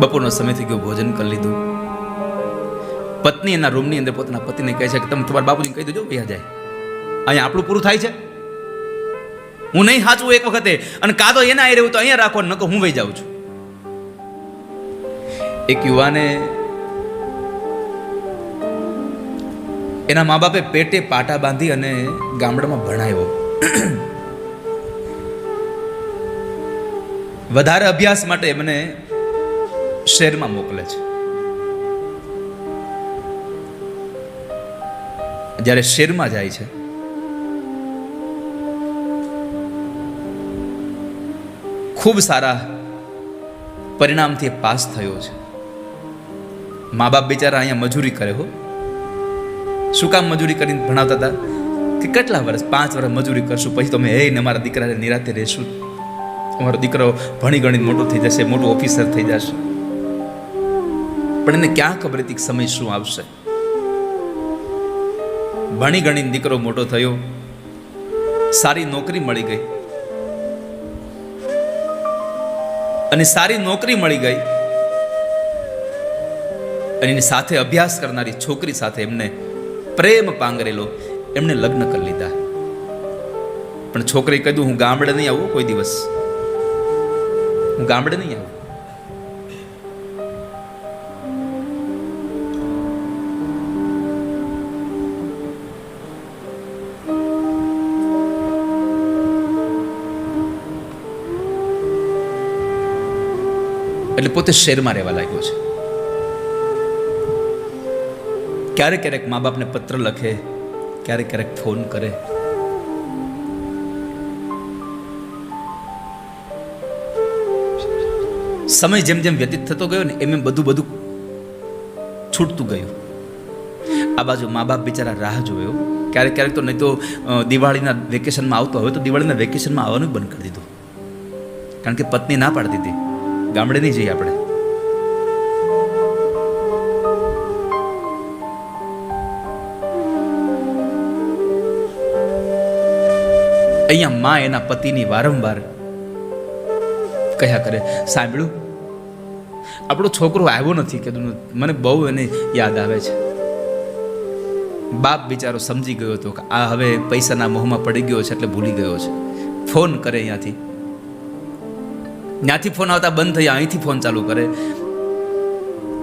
બપોરનો સમય થઈ ગયો, ભોજન કરી લીધું. પત્ની એના રૂમની અંદર પોતાના પતિને કહે છે કે તમે તમારા બાપુજીને કહી દેજો ભૈયા જાય. અહીંયા આપણું પૂરું થાય છે. હું નહીં સાચવું એક વખતે, અને કાં તો એના આવી તો અહીંયા રાખો નકો હું વહી જાઉં છું. એક યુવાને એના મા બાપે પેટે પાટા બાંધી અને ગામડામાં ભણાવ્યો. વધારે અભ્યાસ માટે મને શહેરમાં મોકલે છે. જ્યારે શેરમાં જાય છે, ખૂબ સારા પરિણામથી પાસ થયો છે. મા બાપ બિચારા અહીંયા મજૂરી કરે હો. શું કામ મજૂરી કરીને ભણાવતા હતા? કે કેટલા વર્ષ, પાંચ વર્ષ મજૂરી કરશું, પછી તમે હે ને મારા દીકરાને નિરાતે રહેશું. અમારો દીકરો ભણી ગણીને મોટો થઈ જશે, મોટો ઓફિસર થઈ જશે. પણ એને ક્યાં ખબર હતી સમય શું આવશે? ભણી ગણીને દીકરો મોટો થયો. સારી નોકરી મળી ગઈ. અને સારી નોકરી મળી ગઈ. અને એની સાથે અભ્યાસ કરનારી છોકરી સાથે એમને પ્રેમ પાંગરેલો, એમણે લગ્ન કરી લીધા. પણ છોકરી કીધું હું ગામડે નહીં આવું કોઈ દિવસ. હું ગામડે નહીં આવું. એટલે પોતે શેરમાં રહેવા લાગ્યો છે. ક્યારેક ક્યારેક મા બાપને પત્ર લખે, ક્યારેક ક્યારેક ફોન કરે. સમય જેમ જેમ વ્યતીત થતો ગયો ને એમ એમ બધું બધું છૂટતું ગયું. આ બાજુ મા બાપ બિચારા રાહ જોયો. ક્યારેક ક્યારેક તો નહીં તો દિવાળીના વેકેશનમાં આવતો હવે તો દિવાળીના વેકેશનમાં આવવાનું બંધ કરી દીધું. કારણ કે પત્ની ના પાડતી હતી ગામડે નહીં જઈએ આપણે. અહીંયા માં એના પતિની વારંવાર કહ્યા કરે, સાંભળ્યું? આપણો છોકરો આવ્યો નથી કીધું મને બહુ એને યાદ આવે છે. બાપ બિચારો સમજી ગયો હતો કે આ હવે પૈસાના મોહમાં પડી ગયો છે એટલે ભૂલી ગયો છે. ફોન કરે અહીંયાથી. ત્યાંથી ફોન આવતા બંધ થઈ અહીંથી ફોન ચાલુ કરે.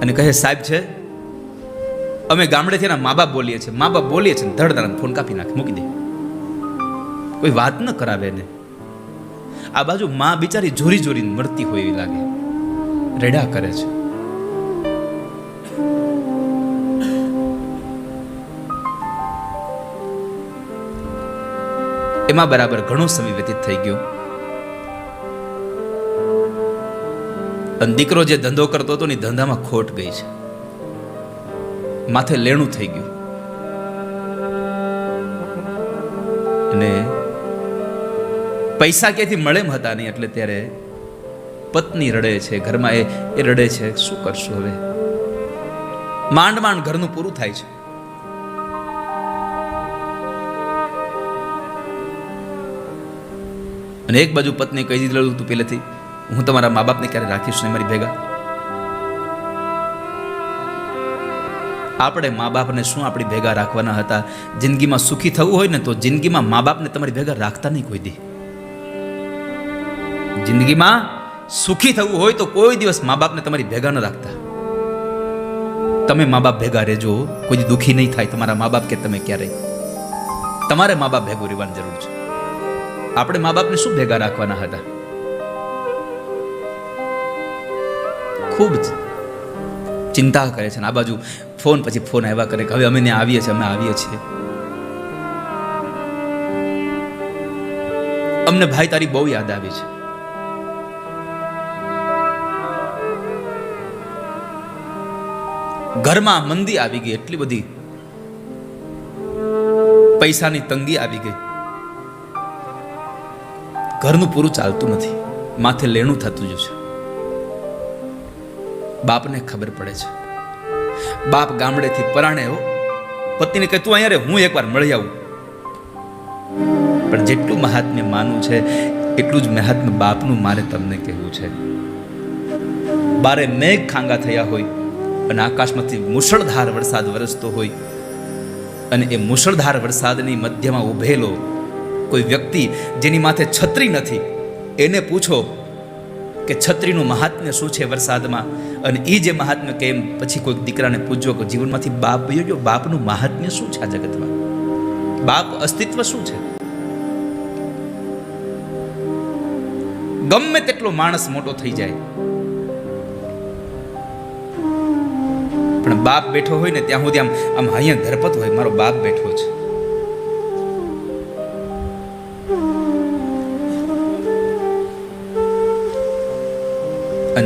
અને કહે, સાહેબ છે, અમે ગામડેથી એના મા બાપ બોલીએ છીએ. મા બાપ બોલીએ છીએ ધડ ધડ ફોન કાપી નાખે, મૂકી દે. કોઈ વાત ન કરાવે એને. આ બાજુ મા બિચારી જોરી જોરી મરતી હોય એવી લાગે. રેડા કરે છે. એમાં બરાબર ઘણો સમય વ્યતીત થઈ ગયો. અને દીકરો જે ધંધો કરતો હતો ને ધંધામાં ખોટ ગઈ છે. માથે લેણું થઈ ગયું. અને પૈસા ક્યાંથી મળે એમ હતા નહીં એટલે ત્યારે પત્ની રડે છે, ઘરમાં એ એ રડે છે, શું કરશું હવે? માંડ માંડ ઘરનું પૂરું થાય છે. અને એક બાજુ પત્ની કહી દીધેલું હતું પહેલેથી હું તમારા મા બાપને ક્યારે રાખીશ નહીં, મારી ભેગા? આપણે મા બાપને શું આપણી ભેગા રાખવાના હતા? જિંદગીમાં સુખી થવું હોય ને તો જિંદગીમાં મા બાપને તમારી ભેગા રાખતા નહીં કોઈ દી. જિંદગીમાં સુખી થવું હોય તો કોઈ દિવસ મા બાપને તમારી ભેગા ન રાખતા. તમે મા બાપ ભેગા રહેજો, કોઈ દુઃખી નહીં થાય તમારા મા બાપ કે તમે ક્યારેય. તમારે મા બાપ ભેગું રહેવાની જરૂર છે. આપણે મા બાપને શું ભેગા રાખવાના હતા? ખૂબ ચિંતા કરે છે આ બાજુ ફોન પછી ફોન આવ્યા કરે કે હવે અમે ત્યાં આવીએ છીએ, અમે આવીએ છીએ. અમને ભાઈ તારી બહુ યાદ આવી છે. ઘરમાં મંદી આવી ગઈ, એટલી બધી પૈસાની તંગી આવી ગઈ. ઘરનું પૂરું ચાલતું નથી, માથે લેણું થતું જ છે. બાપને ખબર પડે છે. બાપ ગામડેથી પરાણે હો. પત્નીને કહે, તું અહીંયા રે, હું એકવાર મળી આવું. પણ જેટલું મહાત્મ્ય માનું છે, એટલું જ મહાત્મ્ય બાપનું મારે તમને કહેવું છે. બારે મેઘ ખાંગા થયા હોય અને આકાશમાંથી મુશળધાર વરસાદ વરસતો હોય અને એ મુશળધાર વરસાદની મધ્યમાં ઊભેલો કોઈ વ્યક્તિ જેની માથે છત્રી નથી, એને પૂછો કે છત્રીનું મહાત્મ્ય શું છે વરસાદમાં? અને એ જે મહાત્મ્ય કે એમ પછી કોઈક દીકરાને પૂછજો કે જીવનમાંથી બાપ વયો ગયો બાપનું મહાત્મ્ય શું છે આ જગતમાં? બાપ અસ્તિત્વ શું છે? ગમે તેટલો માણસ મોટો થઈ જાય. પણ બાપ બેઠો હોય ને ત્યાં સુધી આમ આમ અહીંયા ધરપત હોય, મારો બાપ બેઠો છે.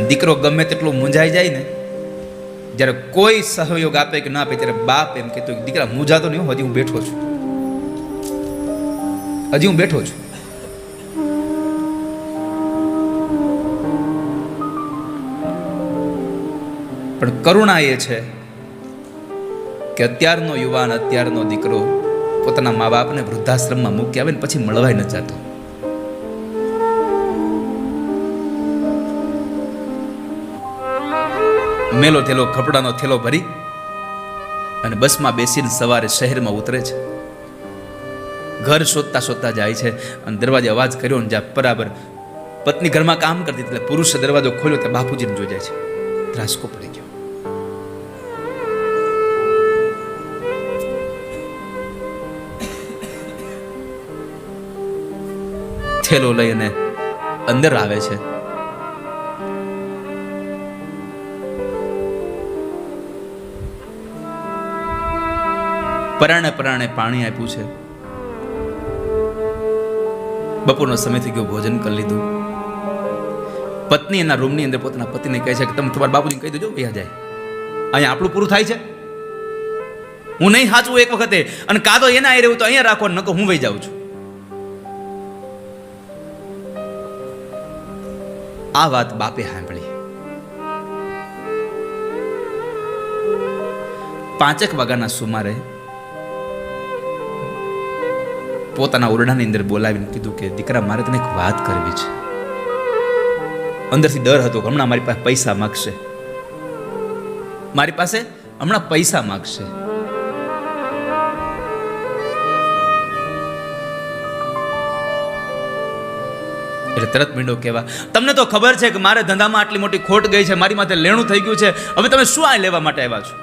દીકરો ગમે તેટલો મૂંઝાઈ જાય ને, જ્યારે કોઈ સહયોગ આપે કે ના આપે, ત્યારે બાપ એમ કહેતો કે દીકરા, મૂંઝાતો નહીં હજી હું બેઠો છું. હજી હું બેઠો છું. પણ કરુણા એ છે કે અત્યારનો યુવાન, અત્યારનો દીકરો પોતાના મા બાપને વૃદ્ધાશ્રમમાં મૂકી આવે ને પછી મળવાય ન જતો. મેલો થેલો કપડાનો થેલો ભરી અને બસમાં બેસીને સવારે શહેરમાં ઉતરે છે. ઘર શોધતા શોધતા જાય છે અને દરવાજે અવાજ કર્યો ને જ્યાં બરાબર પત્ની ઘરમાં કામ કરતી એટલે પુરુષે દરવાજો ખોલ્યો ત્યાં બાપુજીને જોઈ જાય છે. ત્રાસકો પડી ગયો. થેલો લઈને અંદર આવે છે. પરાણે પરાણે પાણી આપ્યું છે. બપોરનો સમય થઈ ગયો, ભોજન કરી લીધું. પત્ની એના રૂમની અંદર પોતાના પતિને કહે છે કે તમે તમારા બાપુજીને કહી દેજો ભાઈ જાય. અહીંયા આપણું પૂરું થાય છે. હું નહીં સાચવું એક વખતે, અને કાદો એના આવી રહ્યું તો અહીંયા રાખો નકો હું વહી જાઉં છું. આ વાત બાપે સાંભળી. પાંચેક વાગ્યાના સુમારે પોતાના ઓરડાની અંદર બોલાવીને કીધું કે, દીકરા, મારે તને એક વાત કરવી છે. અંદરથી ડર હતો કે હમણાં મારી પાસે પૈસા માગશે. મારી પાસે હમણાં પૈસા માગશે. એટલે તરત મીંડો કહેવા, તમને તો ખબર છે કે મારે ધંધામાં આટલી મોટી ખોટ ગઈ છે, મારી માથે લેણું થઈ ગયું છે. હવે તમે શું આ લેવા માટે આવ્યા છો?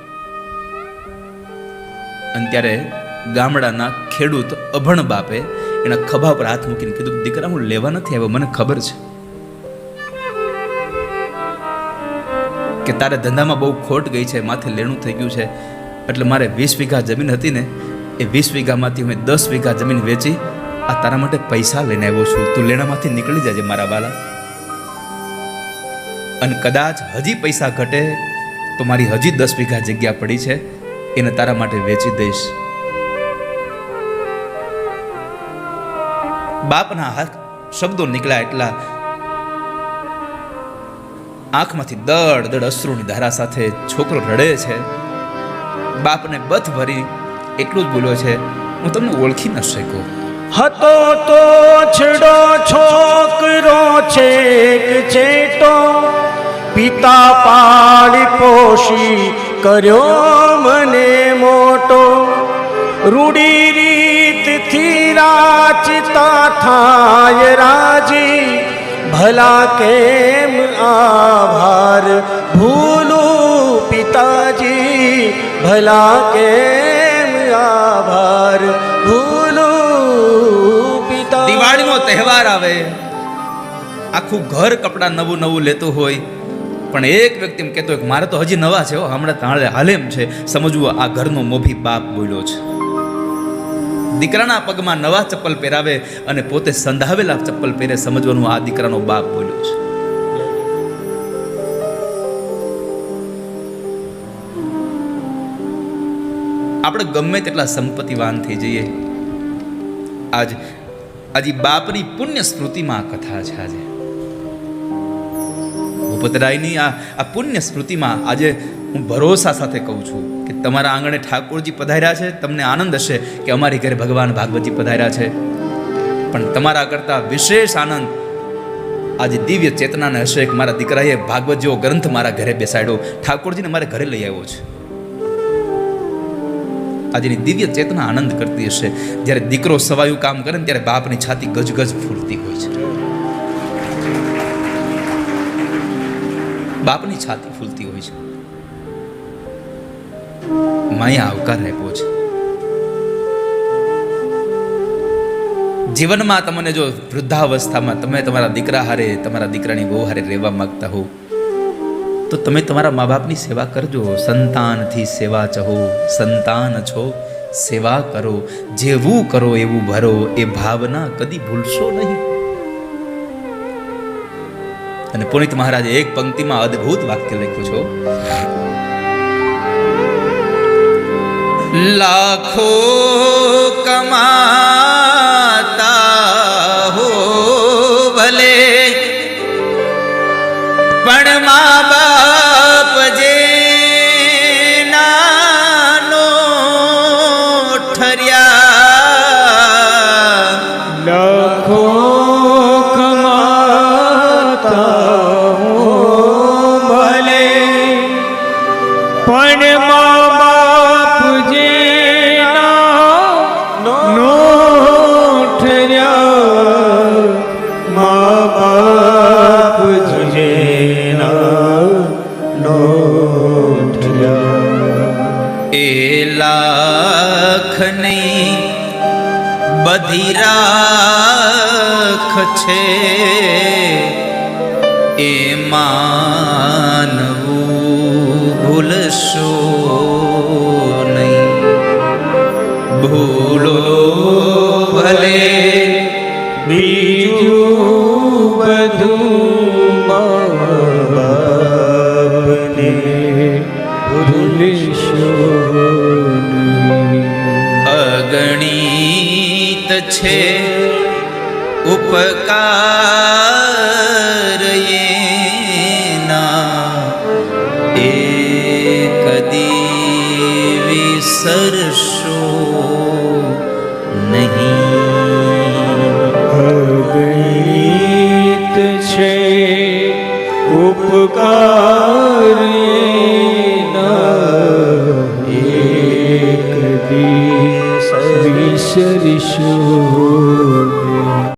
અને ત્યારે ગામડાના ખેડૂત અભણ બાપે એના ખભા પર હાથ મૂકીને કીધું, દીકરા, હું લેવા નથી આવ્યો, મને ખબર છે કે તારે ધંધામાં બહુ ખોટ ગઈ છે, માથે લેણું થઈ ગયું છે. એટલે મારે વીસ વીઘા જમીન હતી ને, એ વીસ વીઘામાંથી હું દસ વીઘા જમીન વેચી આ તારા માટે પૈસા લઈને આવ્યો છું. તું લેણામાંથી નીકળી જજે, મારા બાલા અને કદાચ હજી પૈસા ઘટે તો મારી હજી દસ વીઘા જગ્યા પડી છે, એને તારા માટે વેચી દઈશ. બાપના હાથ શબ્દો નીકળ્યા એટલા આંખમાંથી દડ દડ અશ્રુની ધારા સાથે છોકરો રડે છે. બાપને બથ ભરી એટલું જ બોલ્યો છે, હું તમને ઓળખી ન શકું હતો તો છડો છોકરો છે છેટો પિતા પાળી પોષી કર્યો મને મોટો રૂડી રાચતા થાય રાજી, ભલા કેમ આભાર? ભૂલું પિતાજી, ભલા કેમ આભાર? ભૂલું પિતા દિવાળીનો તહેવાર આવે. આખું ઘર કપડાં નવું નવું લેતું હોય. પણ એક વ્યક્તિ એમ કહેતો મારે તો હજી નવા છે હમણાં તાળે હાલેમ છે. સમજવું આ ઘરનો મોભી બાપ બોલ્યો છે. દીકરાના પગમાં નવા ચપ્પલ પહેરાવે અને પોતે સંધાવેલા ચપ્પલ પહેરે સમજવાનું આ દીકરાનો બાપ બોલ્યો છે. આપણે ગમે તેટલા સંપત્તિવાન થઈ જઈએ. આજ, આજે બાપની પુણ્ય સ્મૃતિમાં આ કથા છે આજે. ભૂપતરાયની આ આ પુણ્ય સ્મૃતિમાં આજે હું ભરોસા સાથે કહું છું. કે તમારા આંગણે ઠાકોરજી પધાર્યા છે, તમને આનંદ હશે કે અમારી ઘરે ભગવાન ભાગવતજી પધાર્યા છે. પણ તમારા કરતાં વિશેષ આનંદ આજે દિવ્ય ચેતનાને હશે કે મારા દીકરાએ ભાગવત જેવો ગ્રંથ મારા ઘરે બેસાડ્યો, ઠાકોરજીને મારે ઘરે લઈ આવ્યો છે. આજની દિવ્ય ચેતના આનંદ કરતી હશે. જ્યારે દીકરો સવાયું કામ કરે ને ત્યારે બાપની છાતી ગજગજ ફૂલતી હોય છે. બાપની છાતી ફૂલતી હોય છે. માયા આવકાર આપ્યો છે. જીવનમાં તમને જો વૃદ્ધાવસ્થામાં તમે તમારા દીકરા હારે, તમારા દીકરાની બહુ હારે રહેવા માંગતા હો, તો તમે તમારા મા બાપની સેવા કરજો. સંતાનથી સેવા ચહો, સંતાન છો, સેવા કરો. જેવું કરો, એવું ભરો, એ ભાવના કદી ભૂલશો નહીં. અને પુનિત મહારાજે એક પંક્તિમાં અદ્ભુત વાક્ય લખ્યું છો લાખો કમાતા હો ભલે પણ મા બધી રાખ છે. એ માનવું ભૂલશો નહીં. ભૂલો છે ઉપકાર એ કદી વિસરશો નહીં. છે ઉપકાર એક દી વિસરીશું